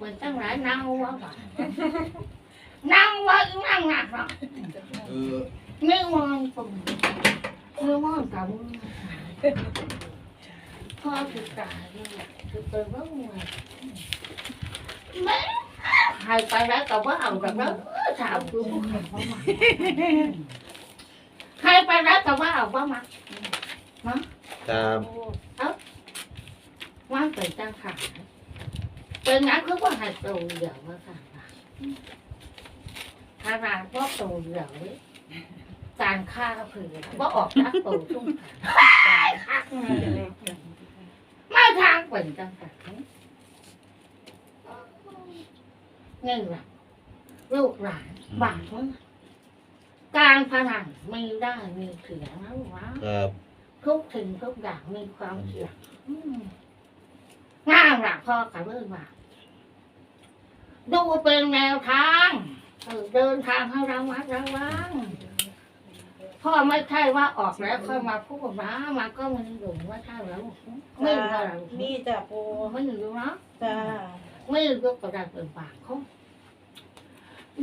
mình ตั้งหลายนั่งว่าบ่นั่งว่าอีนั่งหนักหรอกเออไม่มองผมไม่มองกับมึงพ่อคือตาย เลยคือเป็นว่าไงแม่หายไปแล้วก็ว่าเอาจากนั้นถามคือผู้ขับว่ามาใครไปแล้วก็ว่าเอาว่ามาครับว่าเป็นจังขาเป็นงั้นคือว่าใหายตัวเดียวว่าค่ะขนาดว่าตัวเดียวนี่การฆ่าเผือว่าออกจากตัวทุ่งคักไม่ทางเป็นจังขานี่แหละลูกหลานบาปมันการพนันมีได้มีเสียนะลูกนะครับทุกสิ่งทุกอย่างมีความเสี่ยงอืมง่ายหลักพ่อกับเรื่องว่า ดูเป็นแนวทางเออเดินทางให้ระมัดระวังพ่อไม่ใช่ว่าออกแล้วค่อยมาพูดนะมันก็มันอยู่ว่าใช่แล้วไม่รู้อะไรมีจ้ะปูไม่รู้เนาะจ้าไม่รู้ก็ได้เป็นบางคน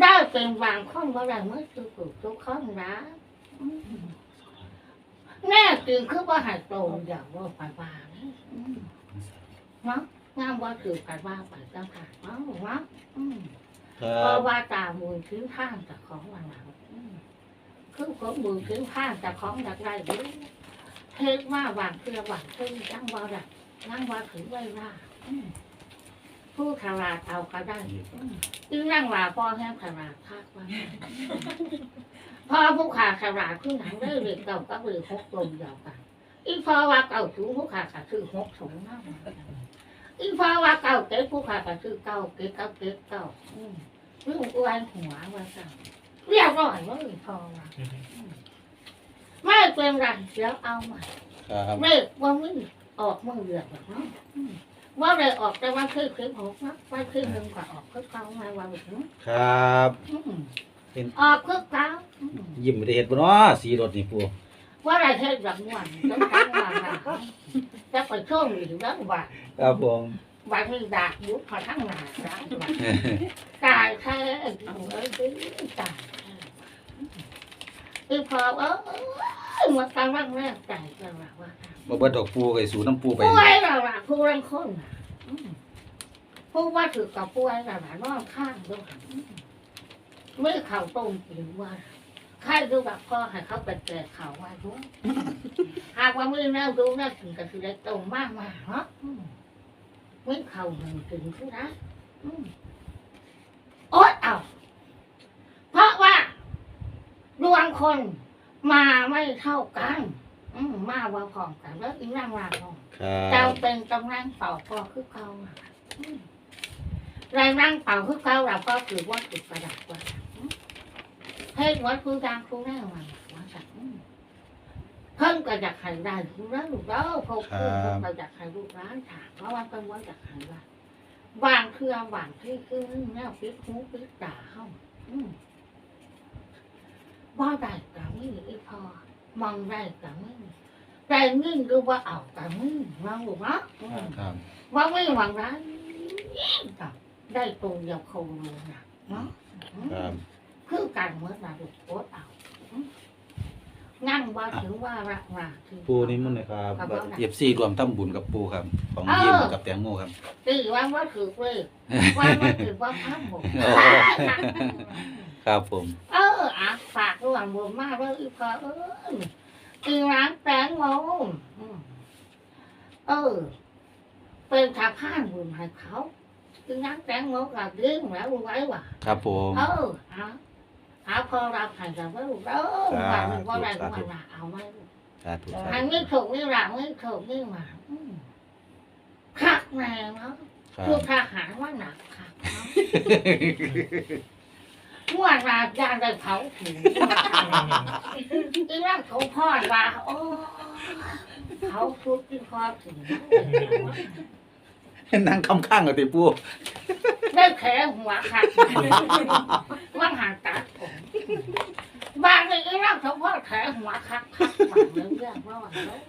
ได้เป็นบางคนว่าได้เมื่อคือถูกทุกคนนะอืมแน่จริงคือว่าใหายโตอย่างว่าไปบ้างอืมเนาะ งามว่าถือไปบ้าไปเจ้าค่ะเนาะเนาะอืมครัเพราะบว่าตามือถือข้างจากของวันหลังอืมคือของมือถือข้างจากของจากไรดูเทศว่าหวานเพื่อหวานเพื่อจังว่าดักนั่งว่าถือไว้ว่าอืมผู้ขลาดเอาก็ได้อืมซึ่งนั่งว่าพ่อแห้งขลาดคากว่าพ่อผู้ขาขลาดขึ้นหนังได้เลยเก่าก็เลยหกลมเดียวกันอีพอว่าเก่าสูงผู้ขาขาคือหกสูงมาก อีพอว่าเก่าเก็บผู้ขาขาคือเก่าเก็บเก่าเก็บเก่าอืมเรื่องอ้วนหัวว่าสั่งเรียบร้อยว่าอีพอว่าไม่เป็นไรเดี๋ยวเอาใหม่ครับไม่ว่ามึงออกมึงเดือดหรอกเนาะอืมว่าเลยออกแต่ว่าคือคือหกนะว่าคือหนึ่งกว่าออกคือเก้ามาว่าแบบนี้ครับอืมเป็นออกคือเก้าอืมยิ้มไม่ได้เห็ดบ่เนาะสีรถนี่ปู ว่าอะไรเท่แบบม่วนต้องตั้งมาค่ะจะไปช่วงหรือแล้วบ่าครับผมบ่าที่ดากยุบพอทั้งหนาร้ายบ่าตายแท้เอ้ยเอ้ยตายแท้คือพอเอ้ยมันกำลังแรกใจกันว่าว่าบ่เบิดดอกปูไก่สูน้ำปูไปป่วยแล้วล่ะผู้รังคนน่ะอืมผู้ว่าถือกับป่วยแล้วล่ะนอนข้างด้วยอืมไม่เข่าต้มกินว่า ใครดูแบบพ่อให้เขาไปแก่เข่าว่าด้วยหากว่ามือแนวดูแนวถึงกับคือได้ตรงมากมาเนาะอืมไม่เข่าหนึ่งถึงทุกนะอืมโอ๊ยเอาเพราะว่าดวงคนมาไม่เท่ากันอืมมาว่าพร้อมกันแล้วอีนั่งว่าพร้อมครัเจ้าบเป็นกำลังเป่าพอคือเก่าอะอืมแรงนั่งเป่าคือเก่าเราก็ถือว่าติดประดับกว่าอืม เฮ้ยวัดคือดังคือแน่มาว่าจักอืมเพิ่งก็อยากให้ได้คือแล้วลูกแล้วพอคือเพิ่งก็อยากให้ลูกร้านถามเพราะว่าเพิ่งว่าอยากให้ได้วางเครื่องวางที่คือแนวปิดหูปิดตาเข้าว่าได้กับไม่อีพอมองได้กับไม่แต่เงินก็ว่าเอากับไม่มองบอกว่าอืมครับว่าไม่หวังร้านได้ตัวเดียวโคงเลยนะเนาะ ครับคือการเมื่อเราดูโคตรเอาอืมงั้นว่าถือว่ารักมาคือ ปูนี่มันเลยครับเอฟซีรวมทำบุญกับปูครับ ของยิ้มกับแตงโมครับตีว่าว่าถือเลยว่าว่าถือว่าพับหมดโอ้ครับผมเอออะฝากระหว่างบนมากเลยอีพอเออคือร้านแตงโมอืมเออ เป็นทาผ้านบุญให้เขาคือร้านแตงโมกับเรื่องแล้วไว้ว่ะครับผม เออเอา เอาพอรับผ่านจากว่าลูกเออหนึ่งว่าอะไรก็ว่าเอาไว้ลูกสาธุสาอันธุนี้ถูกนี่หลังนี่ถูกนี่หมาอืมคักแน่เนาะครัคือบทหารว่าหนักคักเนาะเมื่อรายารได้เผาผีอีร่างเขาพ่อว่าโอ้เผาทุกที่คอถึง นั่งคำข้างกับติปูได้แผลหัวขาดว่างห่างตาผมบางทีร่างเฉพาะแผลหัวขาดขาดบางเรื่องเรื่องว่าวันแล้ว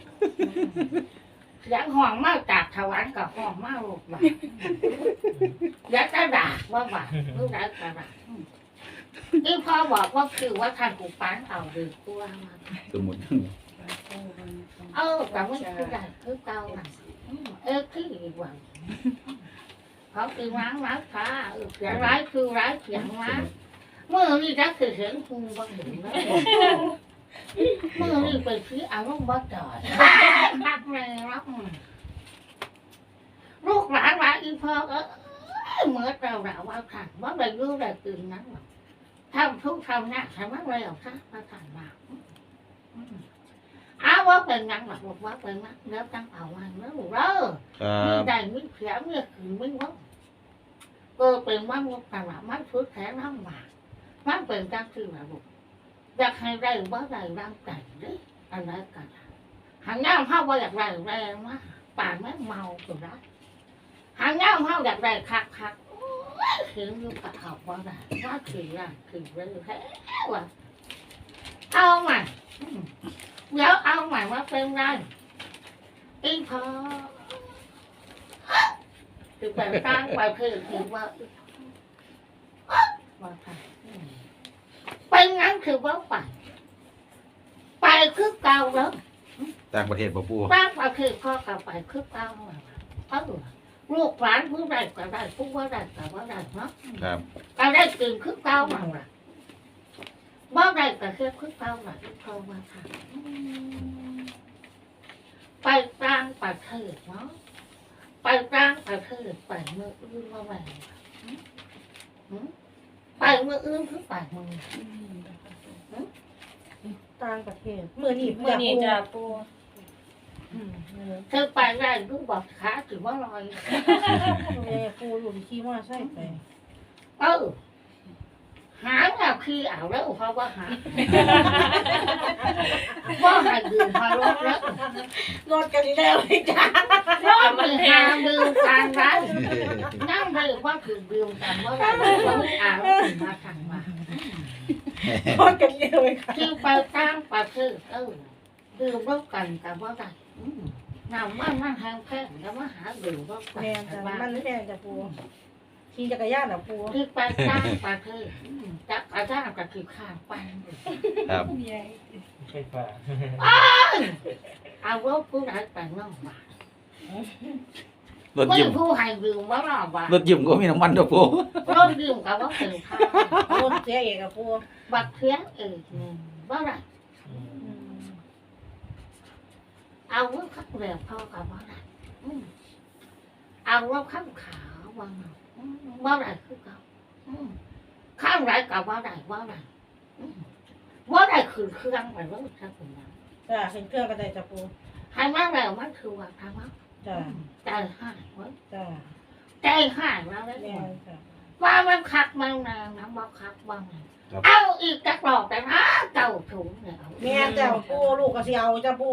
เสียงห่องมากจากถวานกับห่องมากลูกบาอยากจะด่าว่าบาลูกด่ากระด่าที่พ่อบอกว่าคือว่าทางกูปานเอาดีกว่ามาสมุดเออแต่ไม่คือได้คือเก่าน่ะอืมเออคืออีกว่า เขาคือร้างร้างฟ้าเสียงร้ายคือร้ายเสียงร้าเมื่อนี่รักคือเสียงคุงบ้างหรือไม่เมื่อนี่ไปซื้ออารมณ์บ้าจอยรักเลยรักลูกหลานหลานอีพ่อเออเมื่อเราเราว่าขันว่าไปรู้ได้ตื่นนั้นทำทุกทำหน้าทำอะไรออกซะมาขันมาอืมา ว่าเป็นงั้นหรอกบอกว่าเป็นงั้นแล้วตั้งเอาไว้แล้วหนูเด้อมีบได้มีเสียมีขืนมีว่าเออเป็นว่ามุกตลาดมันชุดแขนน้ำหมากมันเป็นจังคือว่าลูกอยากให้ได้ว่าได้ร่างใจเด้ออะไรกันหางย่าเข้าว่าอยากได้แรงมากป่านแม่เมาตัวได้หางย่าเข้าอยากได้คักคักๆโอ้ยเห็นอยู่กับเขาว่าได้ว่าถือร่างถือเรื่องแท้ว่ะเอามา เดี๋ยวเอาใหม่ว่าเป็นไรอีพอคือแบบตั้งไปเพื่อถือว่าว่าค่ะเป็นงั้นคือว่าไปไปคือเก่าแล้วต่างประเทศบ่ปูตั้งไปคือพ่อกลับไปคือเก่าแล้วเออลูกหลานผู้ใดก็ได้ผู้ว่าได้ก็ว่าได้เนาะครับก็ได้กินคือเก่ามาล่ะ บ่ได้ก็คือคือเก่าล่ะที่พ่อว่าค่ะไปต่างประเทศเนาะไปต่างประเทศไปเมื่ออื่นมาแหวนไปเมื่ออื่นคือไปเมื่อต่างประเทศเมื่อนี้เมื่อนี้จะปูอืมเมื่อเธอไปได้ลูกบอกขาถือว่าลอยแม่ปูหลุนขี่มอไซค์ไปเออ หาแบบคือเอาแล้วเพราะว่าหาว่าหาดื่มพารถแล้วรถกันนี่แล้วเลยจ้ารถมันหาดื่มกันไรนั่งไปว่าคือดื่มกันว่าได้ว่าไม่เอาถึงมาทางมารถกันนี่เลยค่ะคือไปตั้งประเทศเออดื่มร่วมกันกับว่าได้อืมนำว่านั่งแห้งแพ้แล้วมาหาดื่มร่วมกันแม่จ้ะว่ามันแม่จ้ะปู ขี่จักรยานน่ะปูคือไปตั้งประเทศอืมจักรยานกับคือข้างไปครับไฟฟ้าเอารถผู้ใดไปน้องมารถไม่ยิ้มผู้ให้ดื่มว่าเราว่ารถยิ้มก็มีน้ำมันด้วยปูรถดื่มกับว่าเป็นข้างรถเสียเอกกับปูบักเทียงเองว่าไรอืมเอารถขับเรือพ่อกับว่าไรอืมเอารถข้ามขาวว่าไงอืม ว่าไรคือเขาอืมข้ามไรกับว่าไรว่าไรอืมว่าไรคือเครื่องไปว่าจะเป็นยังจ้ะเห็นเครื่องกันได้จ้ะปูให้มาแล้วมันคือว่าทำว่าจ้ะใจหายเว่าจ้ะใจหายแล้วเลยแม่จ้ะว่ามันคักมันนางน้ำว่าคักบ้างไงครับเอาอีกจักรอกแต่นะเก่าถุงเนี่ยเอาแม่จ้ะปูลูกก็สิเอาจ้ะปู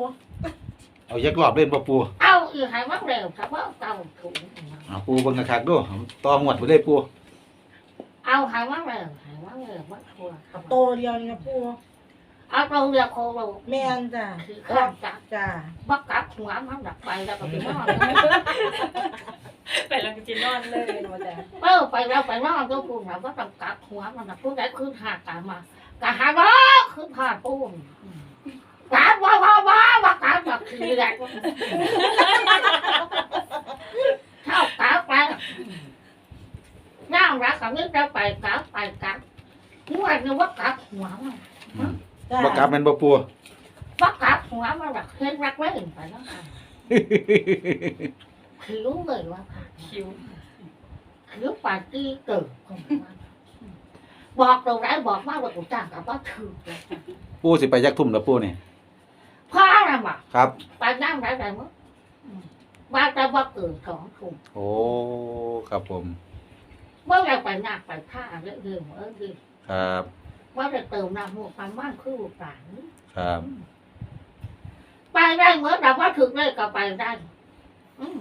เอายักรอบเล่นบ่ปูเอาอีกให้มันเร็วแต่ว่าเก่าถุงเนี่ยเอาปูเบิ่งคักๆดูต่อหมวดไปเลยปูเอาให้มันเร็วให้มันเร็วมันทัวร์โตเดียวนี่นะปูเอาเราเรียกโคโลแม่นจ้ะคือข้ามจักจ้ะบักกัดหัวมันดับไปแล้วก็ไปนอนไปแล้วก็จะนอนเลยว่าจ้ะเออไปแล้วไปนอนก็พูดนะว่าต้องกัดหัวมันนะพูดได้ขึ้นหากกันมากะหาว่าขึ้นหาปูนกัดว่าว่าว่า ว่ากับคือแหละเท่ากัดไปย่ารักกับนึกจะไปกัดไปกัดนี่ว่าเนี่ยว่ากัดหัวมันจ้ะบ่กลับแม่นบ่ปูว่ากัดหัวมันแบบเห็นรักไว้ไปแล้วกันคือรู้เลยว่าคิวคือปาร์ตี้เกิดของมันบอกตรงไหนบอกมากกว่ากูจ้างกับว่าถือปูสิไปยักทุ่มแล้วปูเนี่ย พ่ออะไรมาครับ ไปนั่งไหนไหนมั้งบ้านแต่ว่าเกิดสองทุ่มโอ้ ครับผมเมื่อไรไปนั่งไปท่าเรื่องเรื่องเออดีครับว่าจะเติมน้ำหัวความบ้านคือป่านครับ ไปได้เมื่อแต่ว่าถึงเลยก็ไปได้อืม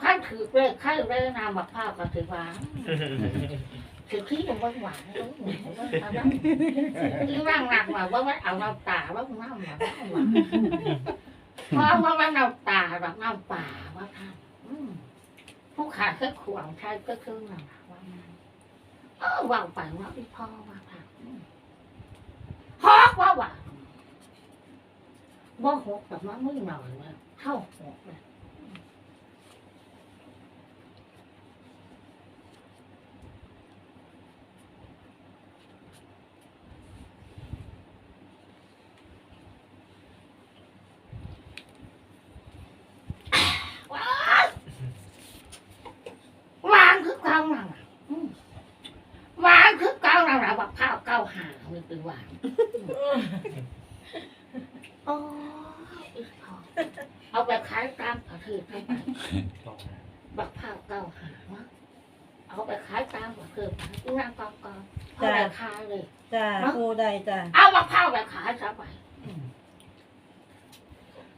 ข้าถือเลยข้าเลยนามบักข้าวก็ถือว่า ถือขี้ยังว่างหวานเลยที่ร่างหนักว่าว่าเอาน้ำตาว่าน้ำหวานเพราะว่ามันน้ำตาแบบน้ำป่าว่าท่านผู้ขาแค่ขวางใช่ก็คือหนักว่าเออว่างไปว่าพี่พ่อว่าท่านฮอกว่าหวานบ่หกแต่ว่าไม่หน่อยเลยเท่าหกเลย ว้าววางคือเก่านั่นน่ะอืมวางคือเก่านั่นน่ะบักข้าวเก่าหาไม่เป็นวางโอ้ยอีกพอเอาไปขายตามกระถือไปไป บักข้าวเก่าหาวะเอาไปขายตามกระถือไปนั่งกองกองเอาไปขายเลย จ้าปูได้จ้าเอาบักข้าวไปขายซะไปอืม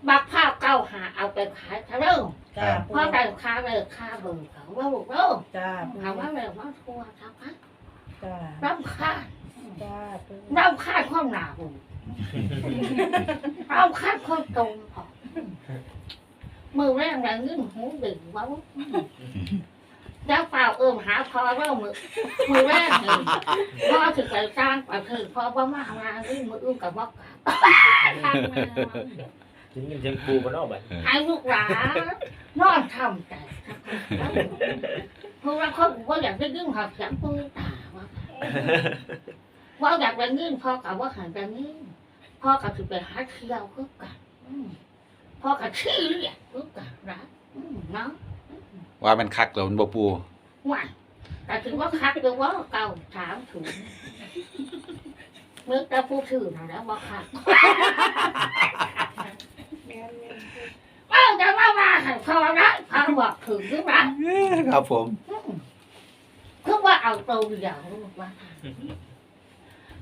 บักข้าวเก่าหาเอาไปขายซะเริ่มจ้าปูเพราะได้ค่าเลยค่าเบิ่งเขาว่าบุกเริ่มจ้าปูถามว่าเลยว่าทัวร์ครับฮะจ้าร่ำค่าญจ้าปูร่ำค่าญความหนาบุญร่ำค่าญความตรงพอ มือแรงแรงยิ่งหูดึงเว่าแล้วเปล่าเอิ่มหาพอเริ่มมือมือแรกเลยพอถึงไปสร้างไปถึงพอว่ามามาที่มืออุ้มกับบอกทางแม่ถึงเงินเชียงปูมันออกไปให้ลูกหลานนอนทำแต่เพราะว่าเขาบอกว่าอยากได้ยิ่งหักเสียงปืนตาว่าว่าอยากไปยิ่งพ่อกับว่าหันไปยิ่งพ่อกับถือไปหาเที่ยวก็กันอืม พ่อกับชี้เรียกก็กันนะอืมเนาะว่ามันคักแล้วมันบ่ปูว่าแต่ถือว่าคักหรือว่าเก่าถามถูกเมื่อแต่ผู้ถือนะแล้วว่าคักเออจะมาว่าให้พอนะพอบอกถึงหรือเปล่าครับผมคือว่าเอาตัวเดียวลูกว่า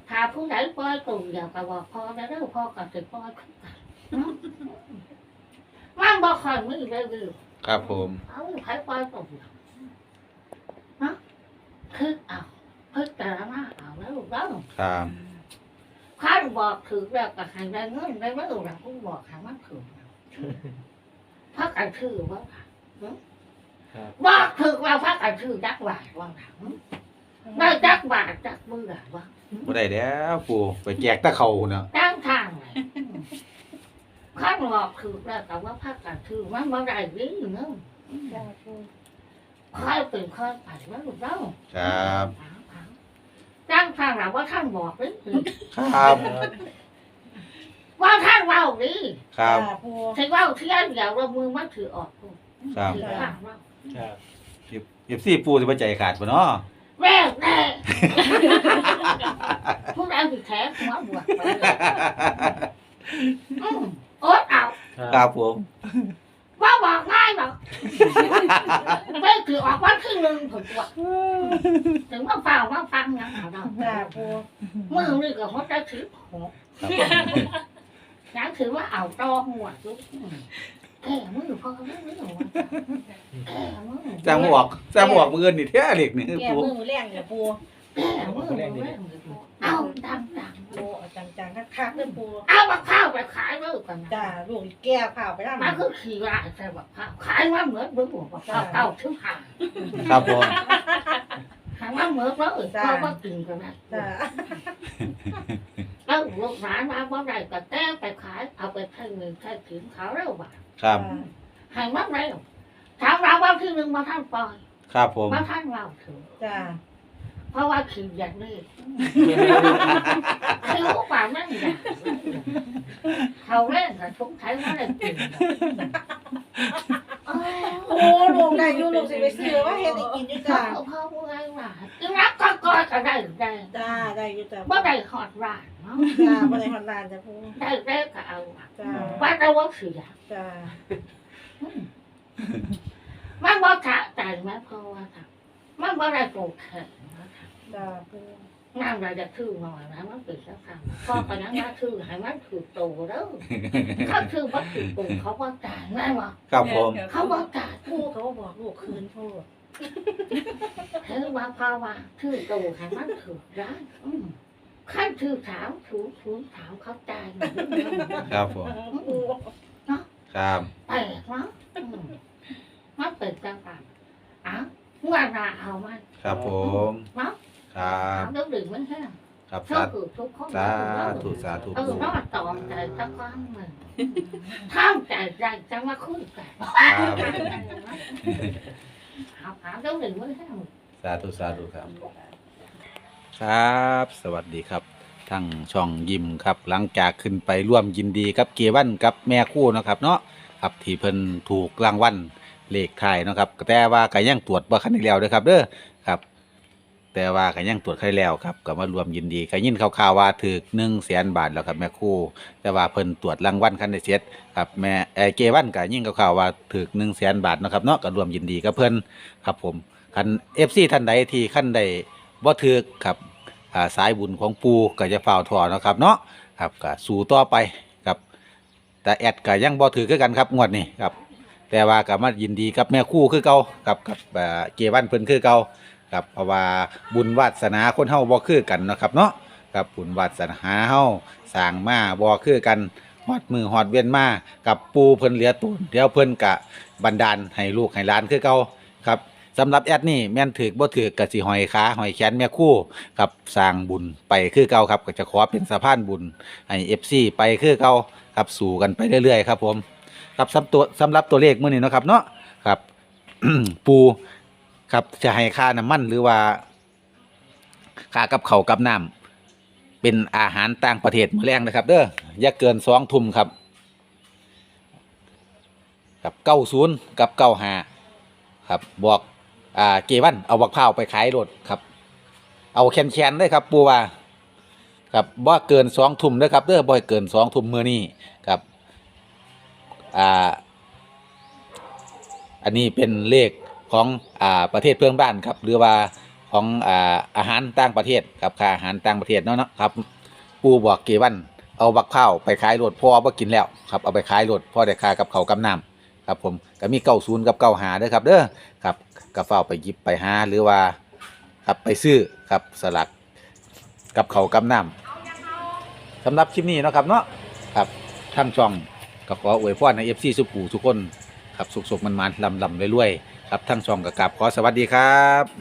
ถ้าผู้ไหนปล่อยตัวเดียวก็บอกพอแล้วเด้อพ่อก็จะปล่อยขึ้นกันเนาะ มันบอกคอยมือเลยวิวครับผม เอาใครปล่อยตัวเดียวเนาะคือเอาคือแต่ละหน้าเอาแล้วลูกเด้อครับข้าบอกถือแล้วก็ให้ได้เงินได้ไม่รู้หลังผู้บอกให้มันถือพักกันถือว่าครับบอกถือว่าพักกันถือจักบาทว่าหลังได้จักบาทจักมือว่าบ่ได้แล้วปูไปแจกตะเขาเนาะตั้งทางเลย ข้างหลอกถือแล้วแต่ว่าภาคการถือมันบ่ได้วิ่งเนาะจ้าปูค่อยเป็นค่อยไปว่าลูกเนาะครับตั้งทางหลังว่าท่านบอกเลยครับ ว่าท่านเว่าดิครับจ้าปูถึงว่าเที่ยงเดี๋ยวเรามือมาถือออกพูดครับถือข้างว่าครับเอฟซีปูสิบ่ใจขาดบ่เนาะแม่แน่พวกเราถือแท้หัวบวกไปเลยอืม โอ๊ตเอาครับผม ว่าบอกง่ายหรอกไม่ถือออกว่าครึ่งหนึ่งผมว่าถึงว่าฟังว่าฟังยังเอาเราจ้าปูมือนี่ก็หัวใจถือหกยังถือว่าเอาตอหัวจุ๊บแก่มือพอไม่ไม่หรอกแก่มือจ้างบ่ออกจ้างบ่ออกมื้ออื่นนี่แท้เด็กนี่แก่ปูมือแรงเนี่ยปูแก่มือ เอาดังดังปูเอาจังๆคักๆเลยปูเอาบักข้าวไปขายเลยกันจ้าลูกแก้วข้าวไปแล้วมันคือขี่ว่าใช่บักข้าวขายมาเหมือนเบื้องบนบักข้าวเก่าถึงห่างครับผมหางว่าเหมือนว่าเออเพราะว่ากินกันนะจ้าแล้วลูกหลานมาบ่ได้ก็แต้ไปขายเอาไปให้เงินให้ถึงเขาเร็วบ่าครับให้มาเร็วถามเราว่าที่หนึ่งมาท่านปล่อย ครับผมมาท่านเราถึงจ้า เพราะว่าขี่อย่างนี้คือลูกป่านั่นอย่างเขาเล่นกับทุกใช้ว่าได้กินเออโอ้ลูกได้อยู่ลูกสิไปซื้อว่าเฮ็ดให้กินอยู่พ่อจ้าพ่อพูดไงว่าอีรักก็กอดก็ได้ได้จ้าได้อยู่จ้าบ่ได้หอดร้านเนาะจ้าบ่ได้ฮอดลานจ้าปูได้แรกก็เอาอะจ้าว่าแต่ว่าเสียจ้ามันบ่ถะใจไหมเพราะว่าค่ะมันบ่ได้ปลูกแขนนะคะ จ้าปูอน้ำเราจะถือหน่อยนะมันเป็นสักคำพ่อไปนั่งมาถือให้มันถือโตแล้วเขาถือว่าถือโตเขาว่าจ่ายง่ายว่ะครับผมเขาว่าจ่ายผู้เขาก็บอกลูกคืนพูดถือว่าพ่อว่าถือโตให้มันถือร้านอืมขั้นถือถามถูถูถามเขาจ่ายหน่อยครับผมปูครับแปลกเนาะอืมมันเป็นจังหวะอ้าวว่านาเอามันครับผมเนาะ ครับถามเรื่องดื่มมันแห้งครับชอสาบคือทุกคนสาธุสาธุเออปูนอดตอมใจสักครั้งหนึ่งท่าใจใจจะมาคุยกันครับเอาถามเรื่องดื่มมันแห้งสาธุสาธุครับ ครับ สวัสดีครับ ทั้งช่องยิมครับ หลังจากขึ้นไปร่วมยินดีกับเกวันกับแม่คู่เนาะครับเนาะครับที่เพิ่นถูกรางวัลเลขไทายเนาะครับแต่ว่าก็ยังตรวจบ่คันได้แล้วเด้อครับเด้อ แต่ว่าก็ยังตรวจคันได้แล้วครับก็มารวมยินดีก็ยินข่าวๆว่าถูก1แสนบาทแล้วครับแม่คู่ แต่ว่าเพิ่นตรวจรางวัลคันได้เสร็จครับแม่เออเกวันก็ยินข่าวๆว่าถูก1แสนบาทเนาะครับเนาะก็รวมยินดีกับเพิ่นครับผมคัน FC ท่านใดที่คันใดบ่ถูกครับอ่าสายบุญของปูก็จะเฝ้าถอเนาะครับเนาะครับก็สู่ต่อไปครับ แต่แอดก็ยังบ่ถือคือกันครับงวดนี้ครับ แต่ว่าก็มายินดีกับแม่คู่คือเก่ากับกับอ่าเกวันเพิ่นคือเก่า ครับเพราะว่าบุญวาสนาคนเฮาบ่คือกันเนาะครับเนาะครับบุญวาสนาเฮาสร้างมาบ่คือกันฮอดมือฮอดเวียนมากับปูเพิ่นเหลือตูนเดี๋ยวเพิ่นก็บันดาลให้ลูกให้หลานคือเก่าครับสำหรับแอดนี่แม่นถือบ่ถือก็สิหอยขาหอยแขนแม่คู่ครับสร้างบุญไปคือเก่าครับก็จะขอเป็นสะพานบุญให้เอฟซีไปคือเก่าครับสู่กันไปเรื่อยๆครับผมครับสำตัวสำหรับตัวเลขมื้อนี้เนาะครับเนาะครับปู ครับจะให้ค่าน้ำมันหรือว่าค่ากับเขากับน้ำเป็นอาหารต่างประเทศมื้อแรงนะครับ เด้ออย่าเกินสองทุ่มครับ กับเก้าศูนย์กับเก้าหาครับบอกอ่าเกวันเอาบักพร้าวไปขายรถครับ เอาแคนแคนเลยครับปูว่าครับบ่เกินสองทุ่มเด้อครับเด้อบ่เกินสองทุ่มมื้อนี้ครับอ่าอันนี้เป็นเลข ของอ่าประเทศเพื่อนบ้านครับหรือว่าของอ่าอาหารต่างประเทศครับค่าอาหารต่างประเทศเนาะเนาะครับปูบอกเกวันเอาบักข้าไปขายรถพ่อบ่กินแล้วครับเอาไปขายรถพ่อได้ค่ากับเขาวกับน้ำครับผมก็มีเก้าศูนย์กับเก้าหาเด้อครับเด้อครับก็เฝ้าไปหยิบไปหาหรือว่าครับไปซื้อครับสลักกับเขาวกับน้ำสำหรับคลิปนี้เนาะครับเนาะครับทั้งช่องก็ขออวยพรในเอฟซีสุปูทุกคนครับสุขๆมันๆลำๆรวยๆ ครับทั้งสองกับกราบขอสวัสดีครับ